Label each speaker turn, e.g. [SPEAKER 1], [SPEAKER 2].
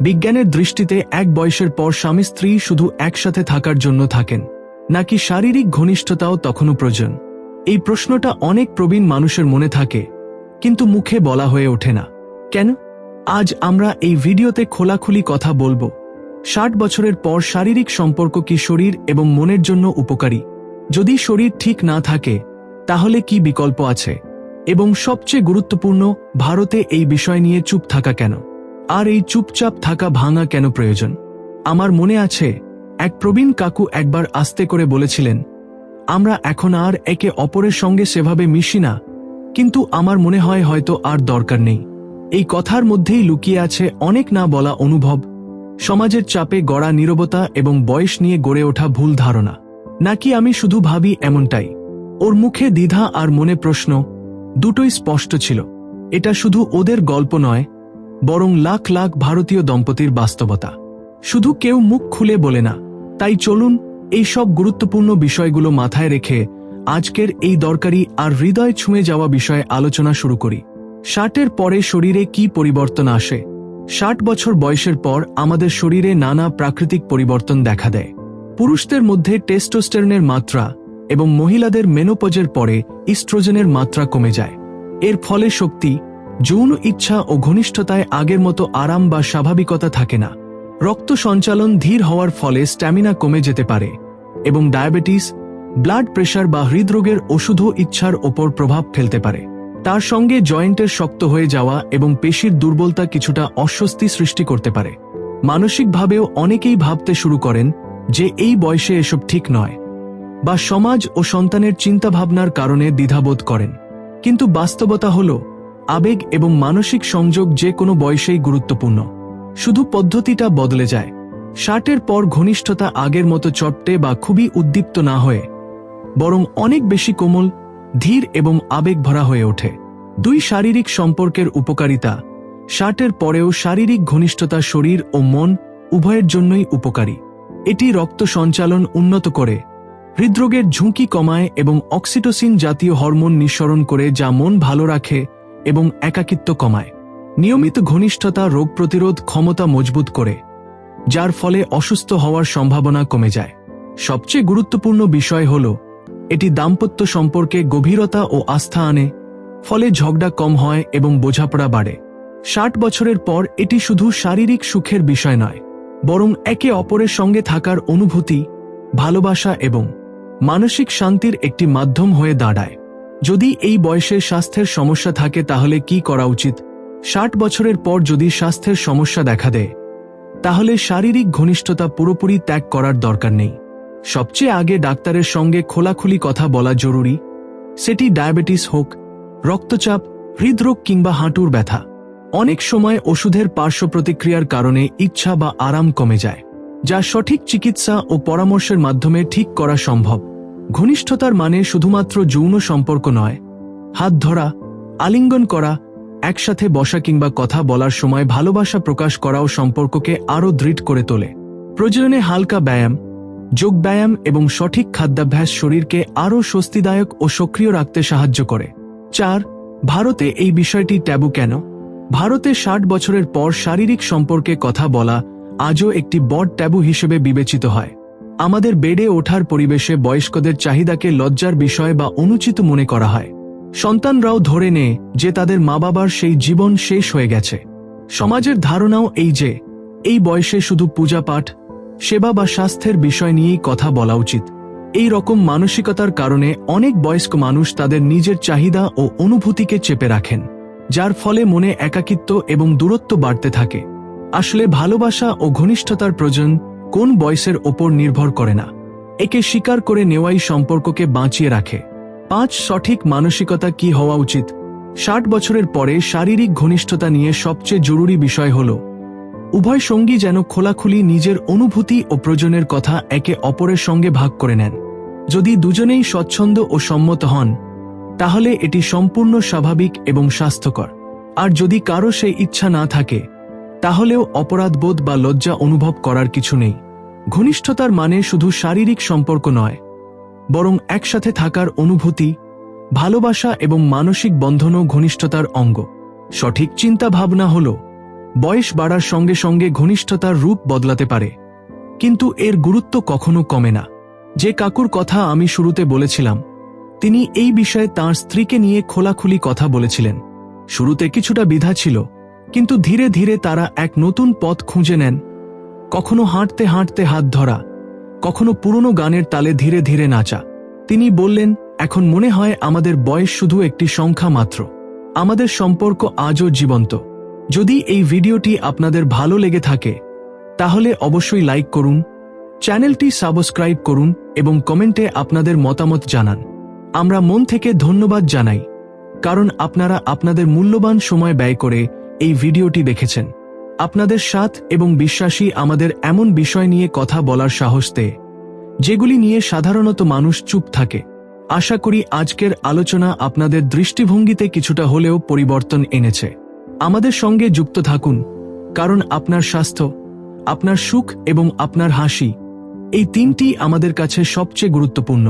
[SPEAKER 1] বিজ্ঞানের দৃষ্টিতে এক বয়সের পর স্বামী স্ত্রী শুধু একসাথে থাকার জন্য থাকেন, নাকি শারীরিক ঘনিষ্ঠতাও তখনও প্রয়োজন? এই প্রশ্নটা অনেক প্রবীণ মানুষের মনে থাকে, কিন্তু মুখে বলা হয়ে ওঠে না। কেন? আজ আমরা এই ভিডিওতে খোলাখুলি কথা বলব, ষাট বছরের পর শারীরিক সম্পর্ক কি শরীর এবং মনের জন্য উপকারী? যদি শরীর ঠিক না থাকে, তাহলে কি বিকল্প আছে? এবং সবচেয়ে গুরুত্বপূর্ণ, ভারতে এই বিষয় নিয়ে চুপ থাকা কেন? আর এই চুপচাপ থাকা ভাঙা কেন প্রয়োজন? আমার মনে আছে, এক প্রবীণ কাকু একবার আস্তে করে বলেছিলেন, আমরা এখন আর একে অপরের সঙ্গে সেভাবে মিশি না, কিন্তু আমার মনে হয় হয়তো আর দরকার নেই। এই কথার মধ্যেই লুকিয়ে আছে অনেক না বলা অনুভব, সমাজের চাপে গড়া নীরবতা এবং বয়স নিয়ে গড়ে ওঠা ভুল ধারণা। নাকি আমি শুধু ভাবি এমনটাই? ওর মুখে দ্বিধা আর মনে প্রশ্ন, দুটোই স্পষ্ট ছিল। এটা শুধু ওদের গল্প নয় বরং লাখ লাখ ভারতীয় দম্পতির বাস্তবতা। শুধু কেউ মুখ খুলে বলে না, তাই চলুন এই সব গুরুত্বপূর্ণ বিষয়গুলো মাথায় রেখে আজকের এই দরকারি আর হৃদয় ছুঁয়ে যাওয়া বিষয়ে আলোচনা শুরু করি। ষাটের পরে শরীরে কি পরিবর্তন আসে? ষাট বছর বয়সের পর আমাদের শরীরে নানা প্রাকৃতিক পরিবর্তন দেখা দেয়। পুরুষদের মধ্যে টেস্টোস্টেরনের মাত্রা এবং মহিলাদের মেনোপজের পরে ইস্ট্রোজেনের মাত্রা কমে যায়। এর ফলে শক্তি যৌন ইচ্ছা ও ঘনিষ্ঠতায় আগের মতো আরাম বা স্বাভাবিকতা থাকে না। রক্ত সঞ্চালন ধীর হওয়ার ফলে স্ট্যামিনা কমে যেতে পারে এবং ডায়াবেটিস, ব্লাড প্রেশার বা হৃদরোগের ওষুধও ইচ্ছার ওপর প্রভাব ফেলতে পারে। তার সঙ্গে জয়েন্টের শক্ত হয়ে যাওয়া এবং পেশির দুর্বলতা কিছুটা অস্বস্তি সৃষ্টি করতে পারে। মানসিকভাবেও অনেকেই ভাবতে শুরু করেন যে এই বয়সে এসব ঠিক নয় বা সমাজ ও সন্তানের চিন্তাভাবনার কারণে দ্বিধাবোধ করেন। কিন্তু বাস্তবতা হল আবেগ এবং মানসিক সংযোগ যে কোনো বয়সেই গুরুত্বপূর্ণ। শুধু পদ্ধতিটা বদলে যায়। ষাটের পর ঘনিষ্ঠতা আগের মতো চট্টে বা খুবই উদ্দীপ্ত না হয়ে, বরং অনেক বেশি কোমল, ধীর এবং আবেগ ভরা হয়ে ওঠে। দুই শারীরিক সম্পর্কের উপকারিতা, ষাটের পরেও শারীরিক ঘনিষ্ঠতা শরীর ও মন উভয়ের জন্যই উপকারী। এটি রক্ত সঞ্চালন উন্নত করে, হৃদরোগের ঝুঁকি কমায় এবং অক্সিটোসিন জাতীয় হরমোন নিঃসরণ করে যা মন ভালো রাখে এবং একাকিত্ব কমায়। নিয়মিত ঘনিষ্ঠতা, রোগ প্রতিরোধ ক্ষমতা মজবুত করে, যার ফলে অসুস্থ হওয়ার সম্ভাবনা কমে যায়। সবচেয়ে গুরুত্বপূর্ণ বিষয় হল, এটি দাম্পত্য সম্পর্কে গভীরতা ও আস্থা আনে, ফলে ঝগড়া কম হয় এবং বোঝাপড়া বাড়ে। ষাট বছরের পর এটি শুধু শারীরিক সুখের বিষয় নয়, বরং একে অপরের সঙ্গে থাকার অনুভূতি, ভালোবাসা এবং মানসিক শান্তির একটি মাধ্যম হয়ে দাঁড়ায়। যদি এই বয়সে স্বাস্থ্যের সমস্যা থাকে তাহলে কি করা উচিত? ষাট বছরের পর যদি স্বাস্থ্যের সমস্যা দেখা দেয়, তাহলে শারীরিক ঘনিষ্ঠতা পুরোপুরি ত্যাগ করার দরকার নেই। সবচেয়ে আগে ডাক্তারের সঙ্গে খোলাখুলি কথা বলা জরুরি। সেটি ডায়াবেটিস হোক, রক্তচাপ, হৃদরোগ কিংবা হাঁটুর ব্যথা। অনেক সময় ওষুধের পার্শ্ব প্রতিক্রিয়ার কারণে ইচ্ছা বা আরাম কমে যায়, যা সঠিক চিকিৎসা ও পরামর্শের মাধ্যমে ঠিক করা সম্ভব। ঘনিষ্ঠতার মানে শুধুমাত্র যৌন সম্পর্ক নয়। হাত ধরা, আলিঙ্গন করা, একসাথে বসা কিংবা কথা বলার সময় ভালোবাসা প্রকাশ করাও সম্পর্ককে আরও দৃঢ় করে তোলে। প্রয়োজনে হালকা ব্যায়াম, যোগ ব্যায়াম এবং সঠিক খাদ্যাভ্যাস শরীরকে আরও স্বস্তিদায়ক ও সক্রিয় রাখতে সাহায্য করে। চার, ভারতে এই বিষয়টি ট্যাবু কেন? ভারতে ষাট বছরের পর শারীরিক সম্পর্কে কথা বলা আজও একটি বড় ট্যাবু হিসেবে বিবেচিত হয়। আমাদের বেড়ে ওঠার পরিবেশে বয়স্কদের চাহিদাকে লজ্জার বিষয় বা অনুচিত মনে করা হয়। সন্তানরাও ধরে নেয় যে তাদের মা বাবার সেই জীবন শেষ হয়ে গেছে। সমাজের ধারণাও এই যে, এই বয়সে শুধু পূজা পাঠ সেবা বা স্বাস্থ্যের বিষয় নিয়েই কথা বলা উচিত। এই রকম মানসিকতার কারণে অনেক বয়স্ক মানুষ তাদের নিজের চাহিদা ও অনুভূতিকে চেপে রাখেন, যার ফলে মনে একাকিত্ব এবং দূরত্ব বাড়তে থাকে। আসলে ভালোবাসা ও ঘনিষ্ঠতার প্রয়োজন কোন বয়সের ওপর নির্ভর করে না। একে স্বীকার করে নেওয়াই সম্পর্ককে বাঁচিয়ে রাখে। পাঁচ, সঠিক মানসিকতা কি হওয়া উচিত? ষাট বছরের পরে শারীরিক ঘনিষ্ঠতা নিয়ে সবচেয়ে জরুরি বিষয় হল, উভয় সঙ্গী যেন খোলাখুলি নিজের অনুভূতি ও প্রয়োজনের কথা একে অপরের সঙ্গে ভাগ করে নেন। যদি দুজনেই স্বচ্ছন্দ ও সম্মত হন, তাহলে এটি সম্পূর্ণ স্বাভাবিক এবং স্বাস্থ্যকর। আর যদি কারও সেই ইচ্ছা না থাকে তাহলেও অপরাধবোধ বা লজ্জা অনুভব করার কিছু নেই। ঘনিষ্ঠতার মানে শুধু শারীরিক সম্পর্ক নয়, বরং একসাথে থাকার অনুভূতি, ভালোবাসা এবং মানসিক বন্ধনও ঘনিষ্ঠতার অঙ্গ। সঠিক চিন্তা ভাবনা হল, বয়স বাড়ার সঙ্গে সঙ্গে ঘনিষ্ঠতার রূপ বদলাতে পারে, কিন্তু এর গুরুত্ব কখনো কমে না। যে কাকুর কথা আমি শুরুতে বলেছিলাম, তিনি এই বিষয়ে তার স্ত্রীকে নিয়ে খোলাখুলি কথা বলেছিলেন। শুরুতে কিছুটা বিধা ছিল কিন্তু ধীরে ধীরে তারা এক নতুন পথ খুঁজে নেন। কখনো হাঁটতে হাঁটতে হাত ধরা, কখনো পুরনো গানের তালে ধীরে ধীরে নাচা। তিনি বললেন, এখন মনে হয় আমাদের বয়স শুধু একটি সংখ্যা মাত্র। আমাদের সম্পর্ক আজও জীবন্ত। যদি এই ভিডিওটি আপনাদের ভালো লেগে থাকে, তাহলে অবশ্যই লাইক করুন, চ্যানেলটি সাবস্ক্রাইব করুন এবং কমেন্টে আপনাদের মতামত জানান। আমরা মন থেকে ধন্যবাদ জানাই, কারণ আপনারা আপনাদের মূল্যবান সময় ব্যয় করে এই ভিডিওটি দেখেছেন। আপনাদের সাথ এবং বিশ্বাসী আমাদের এমন বিষয় নিয়ে কথা বলার সাহস দেয় যেগুলি নিয়ে সাধারণত মানুষ চুপ থাকে। আশা করি আজকের আলোচনা আপনাদের দৃষ্টিভঙ্গিতে কিছুটা হলেও পরিবর্তন এনেছে। আমাদের সঙ্গে যুক্ত থাকুন, কারণ আপনার স্বাস্থ্য, আপনার সুখ এবং আপনার হাসি, এই তিনটি আমাদের কাছে সবচেয়ে গুরুত্বপূর্ণ।